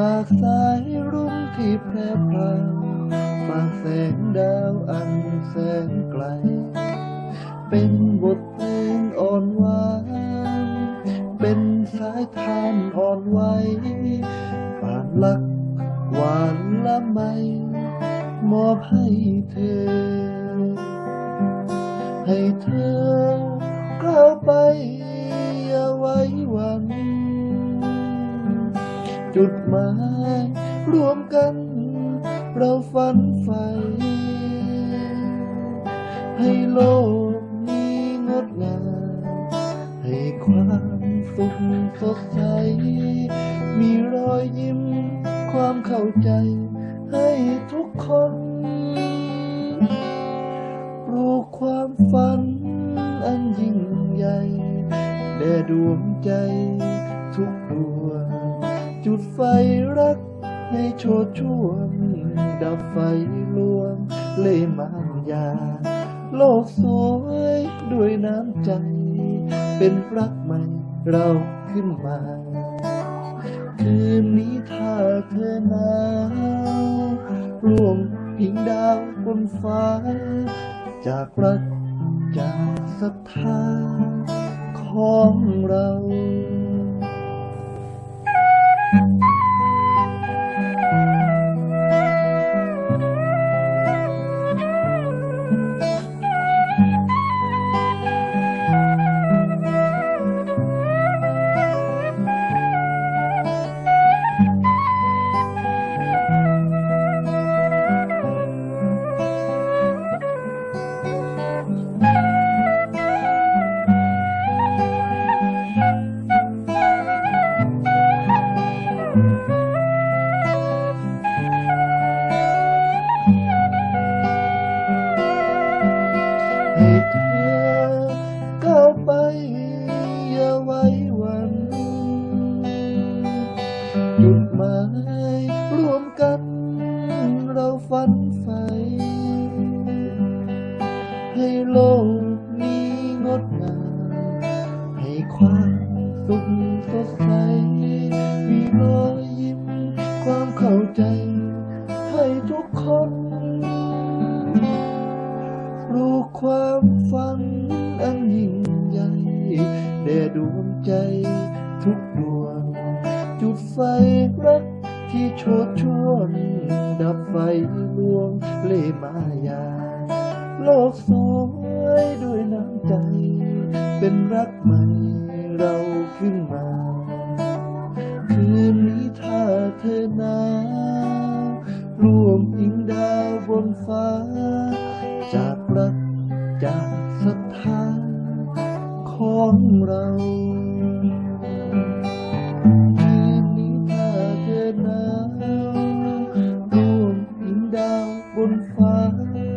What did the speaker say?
ฝากสายรุ้งที่แพร่พราวฝากแสงดาวอันแสนไกล เป็นบทเพลงอ่อนหวาน เป็นสายทานอ่อนไหวปานลักหวานละไม มอบให้เธอ ให้เธอก้าวไปอย่าไว้วัน จุดหมายรวมกัน เราฝันใฝ่ให้โลกนี้งดงาม ให้ความสุขสดใสมีรอยยิ้มความเข้าใจ ให้ทุกคนปลูกความฝันอันยิ่งใหญ่แด่ดวงใจทุกดวง จุดไฟรัก ให้โชดช่วง ดับไฟลวง เล่มานยา โลกสวยด้วยน้ำใจ เป็นรักใหม่เราขึ้นมา คืนนี้ถ้าเธอหนาวร่วงพิงดาวบนฟ้า จากรักจากศรัทธาของเรา จุดหมายรวมกันเราฝันใฝ่ให้โลกนี้งดงาม ให้ความสุขสดใส มีรอยยิ้มความเข้าใจ ให้ทุกคนปลูกความฝันอันยิ่งใหญ่แด่ดวงใจ ไฟรักที่โชดช่วงดับไฟลวงเล่มายา โลกสวยด้วยน้ำใจ เป็นรักใหม่เราขึ้นมา คืนนี้ถ้าเธอหนาวร่วมอิงดาวบนฟ้า จากรักจากศรัทธาของเราา